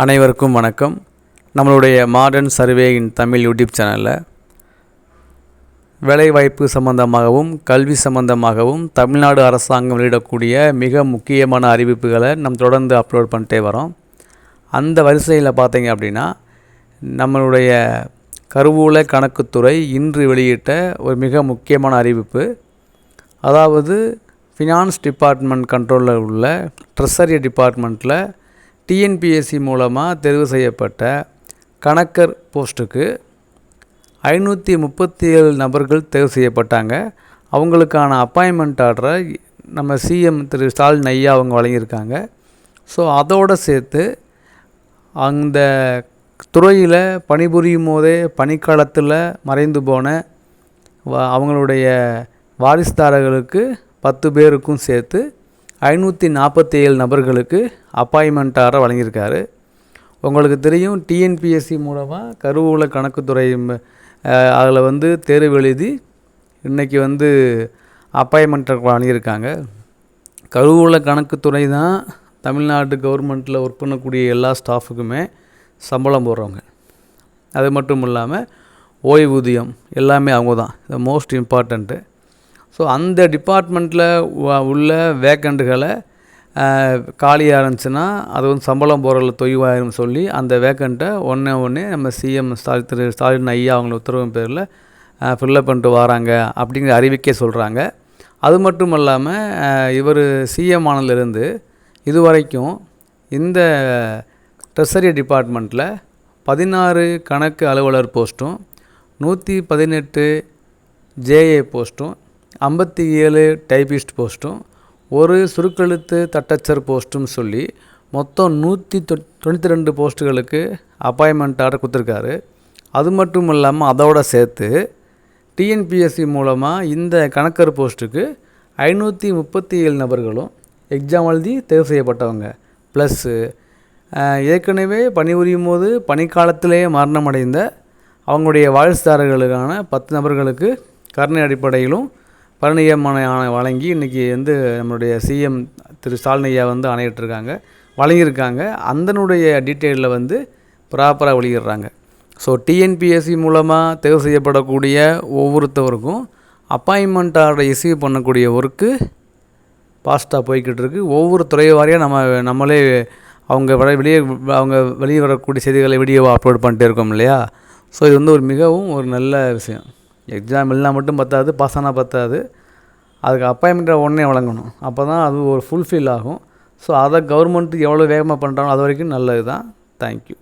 அனைவருக்கும் வணக்கம். நம்மளுடைய modern survey in Tamil YouTube சேனலில் வேலைவாய்ப்பு சம்பந்தமாகவும் கல்வி சம்பந்தமாகவும் தமிழ்நாடு அரசாங்கம் வெளியிடக்கூடிய மிக முக்கியமான அறிவிப்புகளை நம்ம தொடர்ந்து அப்லோட் பண்ணிட்டே வரோம். அந்த வரிசையில் பார்த்தீங்க அப்படின்னா நம்மளுடைய கருவூல கணக்குத்துறை இன்று வெளியிட்ட ஒரு மிக முக்கியமான அறிவிப்பு. அதாவது ஃபினான்ஸ் டிபார்ட்மெண்ட் கண்ட்ரோலில் உள்ள ட்ரெஸரி டிபார்ட்மெண்ட்டில் டிஎன்பிஎஸ்சி மூலமாக தெரிவு செய்யப்பட்ட கணக்கர் போஸ்ட்டுக்கு ஐநூற்றி முப்பத்தி ஏழு நபர்கள் தேர்வு செய்யப்பட்டாங்க. அவங்களுக்கான அப்பாயின்மெண்ட் ஆர்டரை நம்ம சிஎம் திரு ஸ்டாலின் ஐயா அவங்க வழங்கியிருக்காங்க. ஸோ அதோடு சேர்த்து அந்த துறையில் பணிபுரியும் போதே பணிக்காலத்தில் மறைந்து போன வ அவங்களுடைய வாரிசுதாரர்களுக்கு பத்து பேருக்கும் சேர்த்து ஐநூற்றி நாற்பத்தி ஏழு நபர்களுக்கு அப்பாயின்மெண்ட்டாரை வழங்கியிருக்காரு. உங்களுக்கு தெரியும் டிஎன்பிஎஸ்சி மூலமாக கருவூல கணக்குத்துறை அதில் வந்து தேர்வு எழுதி இன்றைக்கி வந்து அப்பாயின்மெண்ட் வழங்கியிருக்காங்க. கருவூல கணக்குத்துறை தான் தமிழ்நாடு கவர்மெண்ட்டில் ஒர்க் பண்ணக்கூடிய எல்லா ஸ்டாஃபுக்குமே சம்பளம் போடுறவங்க. அது மட்டும் இல்லாமல் ஓய்வூதியம் எல்லாமே அவங்க தான். இது மோஸ்ட் இம்பார்ட்டண்ட்டு ஸோ அந்த டிபார்ட்மெண்ட்டில் உள்ள வேக்கண்ட்டுகளை காலியாக இருந்துச்சுன்னா அது வந்து சம்பளம் போகிறதில் தொய்வாயிரும் சொல்லி அந்த வேக்கண்ட்டை ஒன்றே ஒன்றே நம்ம சிஎம் ஸ்டாலின் திரு ஸ்டாலின் ஐயா அவங்கள உத்தரவின் பேரில் ஃபில்லப் பண்ணிட்டு வராங்க அப்படிங்கிற அறிவிக்கே சொல்கிறாங்க அது மட்டும் இல்லாமல் இவர் சிஎம் ஆனதுலேருந்து இது வரைக்கும் இந்த ட்ரெஸரி டிபார்ட்மெண்ட்டில் பதினாறு கணக்கு அலுவலர் போஸ்ட்டும் நூற்றி பதினெட்டு ஜேஏ போஸ்ட்டும் ஐம்பத்தி ஏழு டைபிஸ்ட் போஸ்ட்டும் ஒரு சுருக்கெழுத்து தட்டச்சர் போஸ்ட்டும் சொல்லி மொத்தம் நூற்றி தொ தொண்ணூற்றி ரெண்டு போஸ்ட்டுகளுக்கு அப்பாயின்மெண்ட் ஆர்டர் கொடுத்துருக்காரு. அது மட்டும் இல்லாமல் அதோடு சேர்த்து டிஎன்பிஎஸ்சி மூலமாக இந்த கணக்கர் போஸ்ட்டுக்கு ஐநூற்றி முப்பத்தி ஏழு நபர்களும் எக்ஸாம் எழுதி தேர்வு செய்யப்பட்டவங்க. ப்ளஸ்ஸு ஏற்கனவே பணிபுரியும் போது பணிக்காலத்திலே மரணமடைந்த அவங்களுடைய வாரிசுதாரர்களுக்கான பத்து நபர்களுக்கு கருணை அடிப்படையிலும் பரிணியமான ஆணை வழங்கி இன்றைக்கி வந்து நம்மளுடைய சிஎம் திரு ஸ்டாலினையா வந்து ஆணையிட்டிருக்காங்க. வழங்கியிருக்காங்க. அந்தனுடைய டீட்டெயிலில் வந்து ப்ராப்பராக வெளியிடுறாங்க. ஸோ டிஎன்பிஎஸ்சி மூலமாக தேர்வு செய்யப்படக்கூடிய ஒவ்வொருத்தவருக்கும் அப்பாயின்மெண்ட் ஆர்டரை ரிசீவ் பண்ணக்கூடிய ஒர்க்கு ஃபாஸ்ட்டாக போய்கிட்டு இருக்குது ஒவ்வொரு துறை வாரியாக நம்ம நம்மளே அவங்க வர வெளியே அவங்க வெளியே வரக்கூடிய செய்திகளை வீடியோவாக அப்லோட் பண்ணிட்டே இருக்கோம் இல்லையா? ஸோ இது வந்து ஒரு மிகவும் ஒரு நல்ல விஷயம். எக்ஸாம் இல்லைனா மட்டும் பத்தாது பாஸ் ஆனால் பத்தாது. அதுக்கு அப்பாயின்மெண்ட்டை உடனே வழங்கணும். அப்போ தான் அது ஒரு ஃபுல்ஃபில் ஆகும். ஸோ அதை கவர்மெண்ட்டு எவ்வளோ வேகமாக பண்ணுறாங்களோ அது வரைக்கும் நல்லது தான் தேங்க்யூ